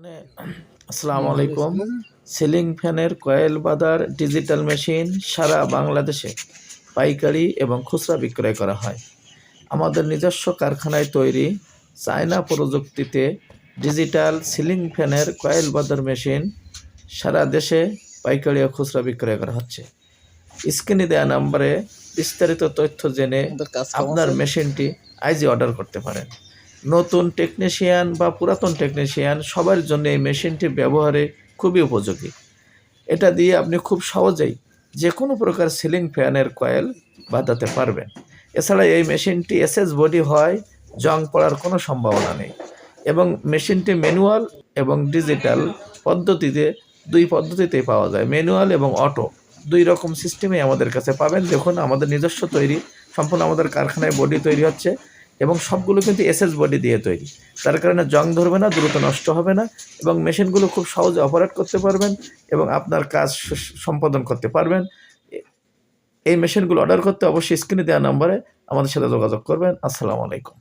এখানে আসসালামু আলাইকুম। সিলিং ফ্যানের কয়েল বাঁধার ডিজিটাল মেশিন সারা বাংলাদেশে পাইকারি এবং খুচরা বিক্রয় করা হয়। আমাদের নিজস্ব কারখানায় তৈরি চায়না প্রযুক্তিতে ডিজিটাল সিলিং ফ্যানের কয়েল বাঁধার মেশিন সারা দেশে পাইকারি ও খুচরা বিক্রয় করা হচ্ছে। স্ক্রিনে দেওয়া নাম্বারে বিস্তারিত তথ্য জেনে আপনার মেশিনটি আইজি অর্ডার করতে পারেন। নতুন টেকনিশিয়ান বা পুরাতন টেকনিশিয়ান সবার জন্য এই মেশিনটি ব্যবহারে খুবই উপযোগী। এটা দিয়ে আপনি খুব সহজেই যে কোনো প্রকার সিলিং ফ্যানের কয়েল বাঁধাতে পারবেন। এছাড়া এই মেশিনটি এসএস বডি হয় জং পড়ার কোনো সম্ভাবনা নেই এবং মেশিনটি ম্যানুয়াল এবং ডিজিটাল পদ্ধতিতে, দুই পদ্ধতিতেই পাওয়া যায় ম্যানুয়াল এবং অটো দুই রকম সিস্টেমে আমাদের কাছে পাবেন। দেখুন, আমাদের নিজস্ব তৈরি, সম্পূর্ণ আমাদের কারখানায় বডি তৈরি হচ্ছে। এবং সবগুলো কিন্তু এসএস বডি দিয়ে তৈরি। তার কারণে জং ধরবে না, দ্রুত নষ্ট হবে না এবং মেশিনগুলো খুব সহজে অপারেট করতে পারবেন এবং আপনার কাজ সম্পাদন করতে পারবেন। এই মেশিনগুলো অর্ডার করতে অবশ্যই স্ক্রিনে দেওয়া নাম্বারে আমাদের সাথে যোগাযোগ করবেন। আসসালামু আলাইকুম।